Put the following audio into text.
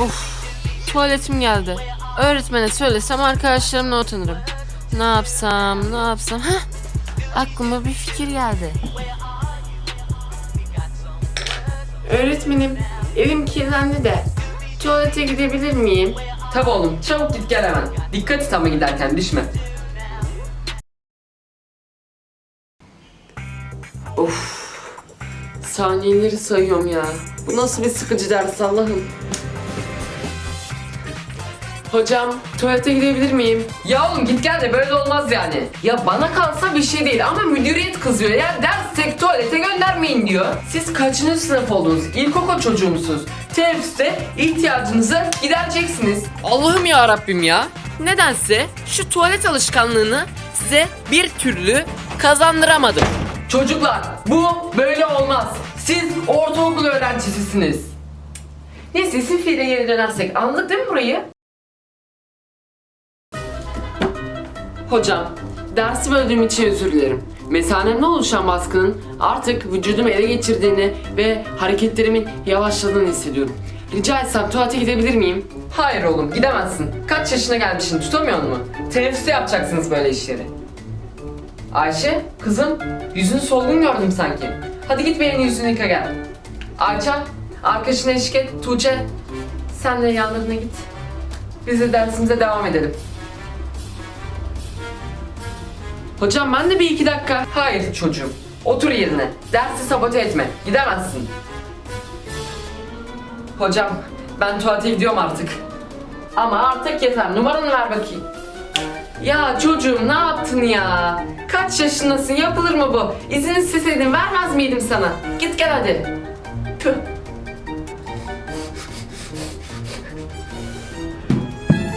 Of, tuvaletim geldi. Öğretmene söylesem arkadaşlarımla utanırım. Ne yapsam, ne yapsam? Heh, aklıma bir fikir geldi. Öğretmenim, evim kirlendi de tuvalete gidebilir miyim? Tabi oğlum çabuk git gel hemen. Dikkat et ama giderken düşme. Of, saniyeleri sayıyorum ya. Bu nasıl bir sıkıcı ders Allah'ım. Hocam, tuvalete gidebilir miyim? Ya oğlum git gel de böyle olmaz yani. Ya bana kalsa bir şey değil ama müdüriyet kızıyor ya dersek tuvalete göndermeyin diyor. Siz kaçıncı sınıf oldunuz? İlkokul çocuğu musunuz? Teneffüste ihtiyacınızı gidereceksiniz. Allah'ım ya Rabbim ya. Nedense şu tuvalet alışkanlığını size bir türlü kazandıramadım. Çocuklar bu böyle olmaz. Siz ortaokul öğrencisisiniz. Neyse isim fiile geri dönersek anladık değil mi burayı? Hocam, dersi böldüğüm için özür dilerim. Mesanemde oluşan baskının artık vücudumu ele geçirdiğini ve hareketlerimin yavaşladığını hissediyorum. Rica etsem tuvalete gidebilir miyim? Hayır oğlum gidemezsin. Kaç yaşına gelmişsin tutamıyor mu? Teneffüste yapacaksınız böyle işleri. Ayşe kızım yüzün solgun gördüm sanki. Hadi git benim yüzünü yıka gel. Ayça arkadaşına eşlik et. Tuğçe sen de yanlarına git. Biz de dersimize devam edelim. Hocam ben de bir iki dakika. Hayır çocuğum. Otur yerine. Dersi sabote etme. Gidemezsin. Hocam ben tuvalete gidiyorum artık. Ama artık yeter. Numaranı ver bakayım. Ya çocuğum ne yaptın ya? Kaç yaşındasın? Yapılır mı bu? İzin isteseydin vermez miydim sana? Git gel hadi. Tüh.